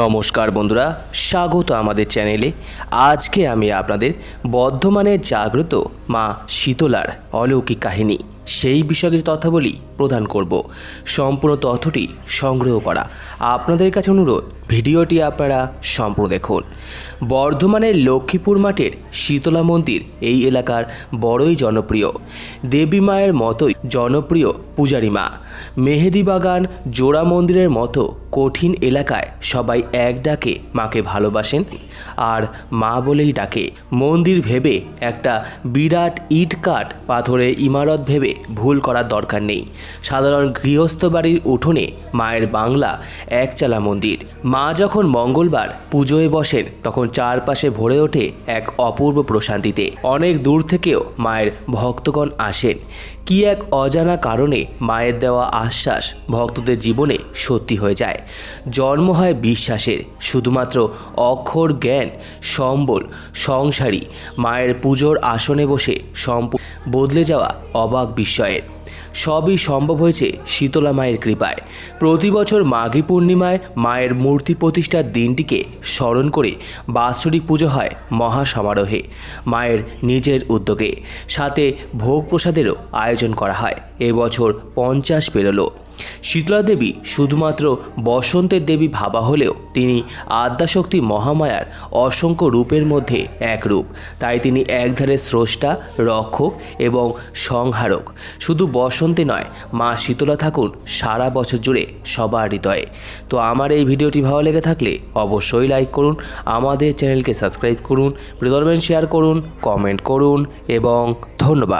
নমস্কার বন্ধুরা, স্বাগত আমাদের চ্যানেলে। আজকে আমি আপনাদের বর্ধমানের জাগ্রত মা শীতলার অলৌকিক কাহিনী, সেই বিষয়ে কিছু তথ্যাবলী প্রদান করব। সম্পূর্ণ তথ্যটি সংগ্রহ করা আপনাদের কাছে অনুরোধ, ভিডিওটি আপনারা সম্পূর্ণ দেখুন। বর্ধমানের লক্ষ্মীপুর মাঠের শীতলা মন্দির এই এলাকার বড়ই জনপ্রিয়। দেবী মায়ের মতোই জনপ্রিয় পূজারী মা। মেহেদি বাগান, জোড়া মন্দিরের মতো কঠিন এলাকায় সবাই এক ডাকে মাকে ভালোবাসেন আর মা বলেই ডাকে। মন্দির ভেবে একটা বিরাট ইট কাঠ পাথরের ইমারত ভেবে ভুল করার দরকার নেই। সাধারণ গৃহস্থ বাড়ির উঠোনে মায়ের বাংলা, একচালা মন্দির। মা যখন মঙ্গলবার পুজোয় বসেন, তখন চারপাশে ভরে ওঠে এক অপূর্ব প্রশান্তিতে। অনেক দূর থেকেও মায়ের ভক্তগণ আসেন। কি এক অজানা কারণে মায়ের দেওয়া আশ্বাস ভক্তদের জীবনে সত্যি হয়ে যায়। জন্ম হয় বিশ্বাসের, শুধুমাত্র অক্ষর জ্ঞান, সম্বল, সংসারী। মায়ের পুজোর আসনে বসে সম্প বদলে যাওয়া অবাক বিস্ময়ের। সবই সম্ভব হয়েছে শীতলা মায়ের কৃপায়। প্রতি বছর মাঘী পূর্ণিমায় মায়ের মূর্তি প্রতিষ্ঠার দিনটিকে স্মরণ করে বাৎসরিক পুজো হয় মহা সমারোহে মায়ের নিজের উদ্যোগে। সাথে ভোগ প্রসাদেরও আয়োজন করা হয়। এবছর পঞ্চাশ পেরোলো। শীতলা দেবী শুধুমাত্র বসন্তের দেবী ভাবা হলেও তিনি আদ্যাশক্তি মহামায়ার অসংখ্য রূপের মধ্যে এক রূপ। তাই তিনি একধারে স্রষ্টা, রক্ষক এবং সংহারক। শুধু বসন্তে নয়, মা শীতলা থাকুন সারা বছর জুড়ে সবার হৃদয়ে। তো আমার এই ভিডিওটি ভালো লেগে থাকলে অবশ্যই লাইক করুন, আমাদের চ্যানেলকে সাবস্ক্রাইব করুন প্রিয় শেয়ার করুন কমেন্ট করুন এবং ধন্যবাদ।